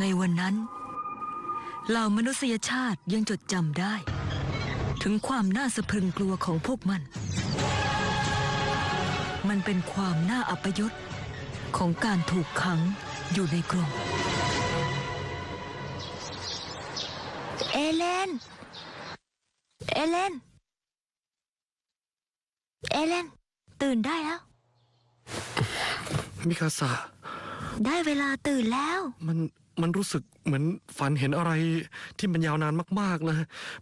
ในวันนั้น เหล่ามนุษยชาติยังจดจำได้ ถึงความน่าสะพรึงกลัวของพวกมัน มันเป็นความน่าอัปยศของการถูกขังอยู่ในกรงเอเลน เอเลน เอเลน ตื่นได้แล้ว มิคาซาได้เวลาตื่นแล้ว มัน มันรู้สึกเหมือนฝันเห็นอะไรที่มันยาวนานมากๆนะ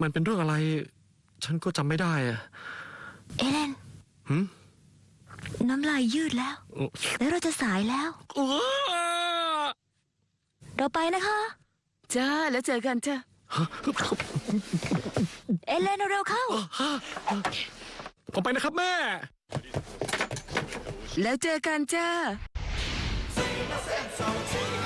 มันเป็นเรื่องอะไร ฉันก็จำไม่ได้อะเอเลนหืมน้ำลายยืดแล้ว แล้วเราจะสายแล้ว อ้าเราไปนะคะ จ้าแล้วเจอกันจ้าเอเลนเร็วๆเข้า ผมไปนะครับแม่ แล้วเจอกันจ้า空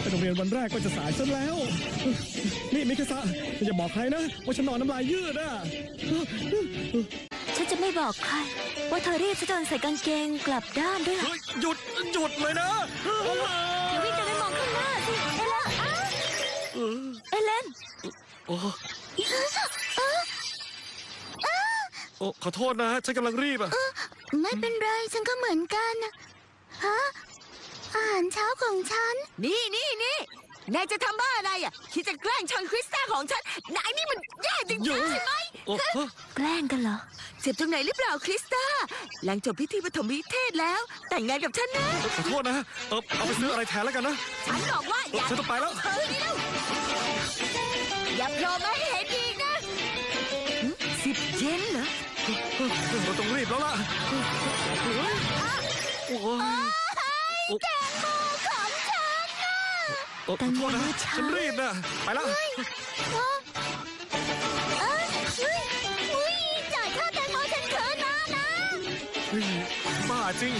ไปโรงเรียนวันแรกก็จะสายซะแล้ว นี่มิคาซะอย่าบอกใครนะว่าฉันนอนน้ำลายยืดอะ ฉันจะไม่บอกใคร ว่าเธอรีบซะจนใส่กางเกงกลับด้านด้วยล่ะเฮ้ยหยุดหยุดเลยนะอย่าวิ่งจะไปมองข้างหน้าสิ เอล่าอ้าเอเลนโอ้โอ้ขอโทษนะ ฉันกำลังรีบอะ ไม่เป็นไร ฉันก็เหมือนกันนะฮะ อาหารเช้าของฉัน นี่นี่นี่นายจะทำบ้าอะไรอะคิดจะแกล้งชนคริสต้าของฉันนายนี่มันแย่จริงหยุดๆใช่ไหมโอ้ฮะแกล้งกันเหรอ เจ็บตรงไหนหรือเปล่าคริสต้า หลังจบพิธีปฐมนิเทศแล้ว แต่งงานกับฉันนะขอโทษนะเออเอาไปซื้ออะไรแทนแล้วกันนะ ฉันบอกว่าอย่าฉันต้องไปแล้วเฮ้ยเร็วอย่าโผล่มาให้เห็นอีกนะหึสิบเยนเหรอเราต้องรีบแล้วล่ะโอ้ย โอ้ของฉันน่ะ โอ้ขอโทษนะแต่งงานมื้อเช้าฉันรีบนะไปแล้ว เอ้ยเฮ้ยอุ้ยจ่ายค่าแตงโมฉันคืนมานะ เฮ้ยบ้าจริง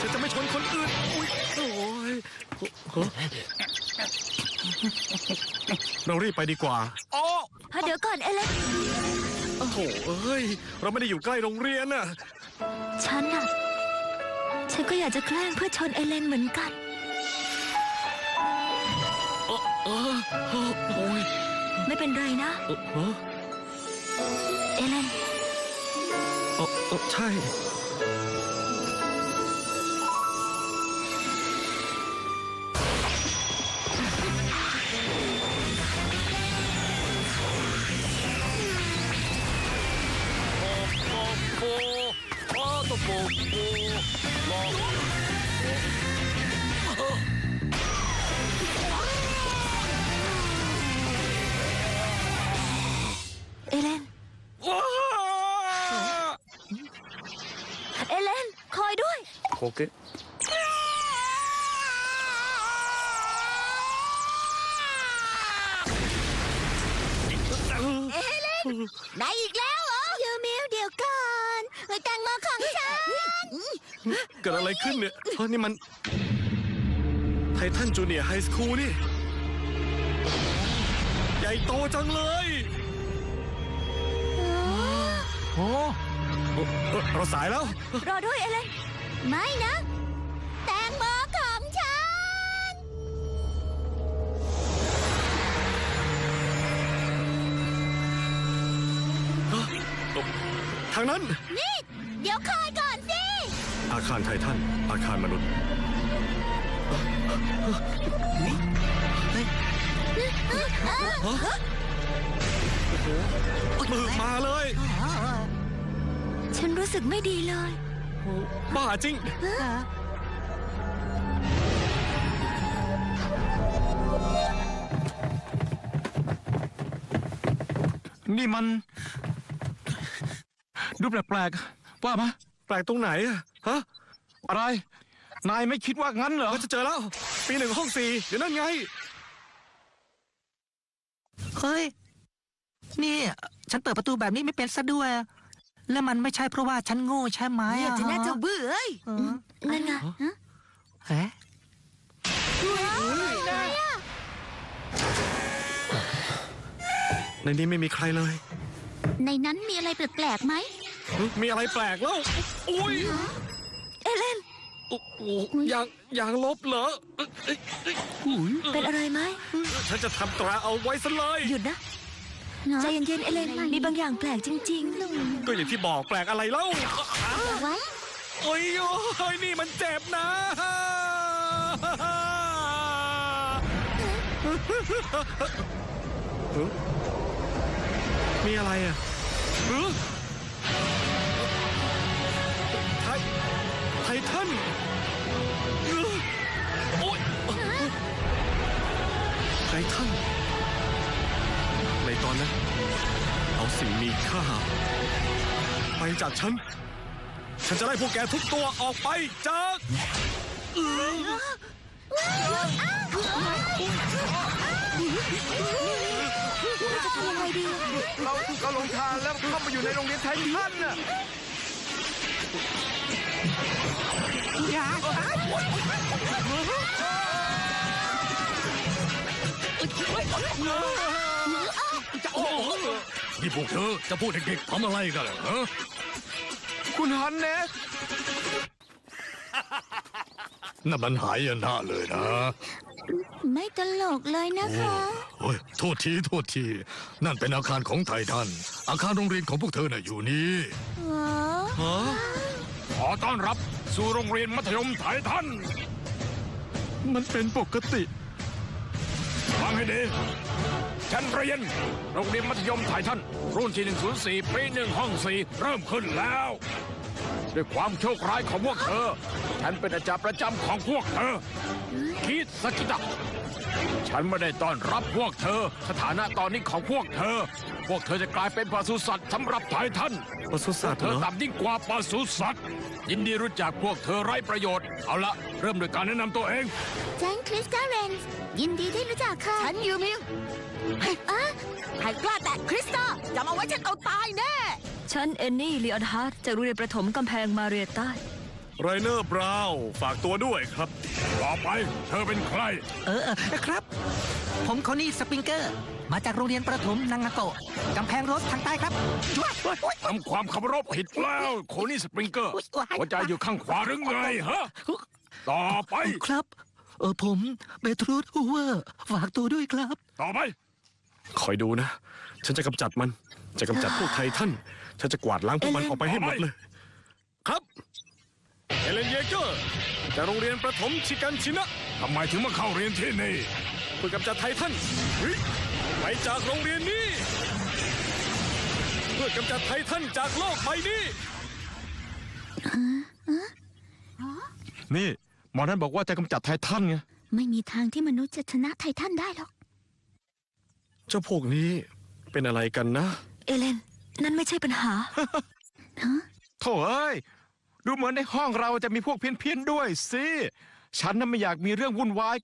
ฉันจะไม่ชนคนอื่นอุ้ยโอ้ยโอ้เรารีบไปดีกว่าอ๋อเดี๋ยวก่อนเอเลนโอ้โหเอ้ย เราไม่ได้อยู่ใกล้โรงเรียนน่ะ ฉันน่ะ ฉันก็อยากจะแกล้งเพื่อชนเอเลนเหมือนกัน เออเออเออโอ้ยไม่เป็นไรนะ เออเออเอเลน เออเออใช่ นายอีกแล้วเหรอยูมิวเดี๋ยวก่อนแตงโมของฉัน เกิดอะไรขึ้นเนี่ยเฮ้ยนี่มัน ไททันจูเนียร์ไฮสคูลนี่ ใหญ่โตจังเลยโอ้เอ่อเอ่อเราสายแล้ว รอด้วยเอเลนไม่นะ ทางนั้น นี่เดี๋ยวคอยก่อนสิ อาคารไททันอาคารมนุษย์ มือมาเลย ฉันรู้สึกไม่ดีเลย บ้าจริง นี่มัน ดูแปลกๆว่ามาแปลกตรงไหนอะฮะอะไร นายไม่คิดว่างั้นเหรอเราจะเจอแล้ว ปีหนึ่งห้องสี่เดี๋ยวนั่นไง เฮ้ย นี่ ฉันเปิดประตูแบบนี้ไม่เป็นซะด้วย แล้วมันไม่ใช่เพราะว่าฉันโง่ใช่ไหมเนี่ยอะจะน่าจะเบื่อเอ้ยเออนั่นไงเอ๊ะในนี้ไม่มีใครเลย ในนั้นมีอะไรแปลกๆไหมเฮ้ย มีอะไรแปลกแล้ว อุ้ยเอเลนโอ้โหยางยางลบเหรอเอ้ยเอ้ยเอ้ยเป็นอะไรไหมฉันจะทำตราเอาไว้ซะเลย หยุดนะใจเย็นๆเอเลนมีบางอย่างแปลกจริงก็อย่างที่บอกแปลกอะไรเล่าๆไว้โอ้ยโอ้ยนี่มันเจ็บนะ มีอะไรอะ ททันในตอนนั้น เอาสิ่งมีค่า ไปจากฉัน ฉันจะไล่พวกแกทุกตัวออกไปจากเออจะทำยังไงดีเราก็ลงทานแล้วเข้ามาอยู่ในโรงเรียนไททันน่ะ นี่พวกเธอจะพูดเด็กๆทำอะไรกันเหรอฮะคุณฮันเนสนั่นมันหายนะเลยนะ ไม่ตลกเลยนะคะโอ้ยโทษทีโทษที นั่นเป็นอาคารของไททัน อาคารโรงเรียนของพวกเธอน่ะอยู่นี่ฮะขอต้อนรับสู่โรงเรียนมัธยมไททัน มันเป็นปกติ ฟังให้ดีชั้นเรียนโรงเรียนมัธยมไททันรุ่นที่ 104 ปีหนึ่งห้องสี่เริ่มขึ้นแล้ว ด้วยความโชคร้ายของพวกเธอ ฉันเป็นอาจารย์ประจำของพวกเธอ คิดสกิตะ ฉันไม่ได้ต้อนรับพวกเธอ สถานะตอนนี้ของพวกเธอ พวกเธอจะกลายเป็นปศุสัตว์สำหรับไททันปศุสัตว์เธเหรออต่ำยิ่งกว่าปศุสัตว์ ยินดีรู้จักพวกเธอไร้ประโยชน์ เอาละเริ่มโดยการแนะนำตัวเอง ฉันคริสตาเรนส์ยินดีที่รู้จักค่ะ ฉันยูมิวอะใครกล้าแตะคริสตาจำเอาไว้ฉันเอาตายแน่ ฉันเอนนี่ลีออนฮาร์ดจากโรงเรียนประถมกำแพงมาเรียใต้ ไรเนอร์บราวน์ฝากตัวด้วยครับ ต่อไปเธอเป็นใคร เออเออครับ ผมโคนี่สปริงเกอร์ มาจากโรงเรียนประถมนางาโกะกำแพงโรสทางใต้ครับจ้วะโอ๊ยโอ๊ย ทำความเคารพผิดแล้วโคนี่สปริงเกอร์ อุ๊ยว้ายหัวใจอยู่ข้างขวาหรือไงฮะ ต่อไป ครับ เออผมเบทรูดฮูเวอร์ฝากตัวด้วยครับ ต่อไป คอยดูนะ ฉันจะกำจัดมัน จะกำจัดพวกไททัน ฉันจะกวาดล้างพวกมันออกไปให้หมดเลย ครับ เอเลนเยเกอร์จากโรงเรียนประถมชิกันชินะ ทำไมถึงมาเข้าเรียนที่นี่เพื่อกำจัดไททันเฮ้ยไปจากโรงเรียนนี้เพื่อกำจัดไททันจากโลกใบนี้นี่ หมอนั่นบอกว่าจะกำจัดไททันไง ไม่มีทางที่มนุษย์จะชนะไททันได้หรอก เจ้าพวกนี้เป็นอะไรกันนะ เอเลน นั่นไม่ใช่ปัญหา โถ่เอ้ย ดูเหมือนในห้องเราจะมีพวกเพี้ยนๆด้วยสิ ฉันน่ะไม่อยากมีเรื่องวุ่นวาย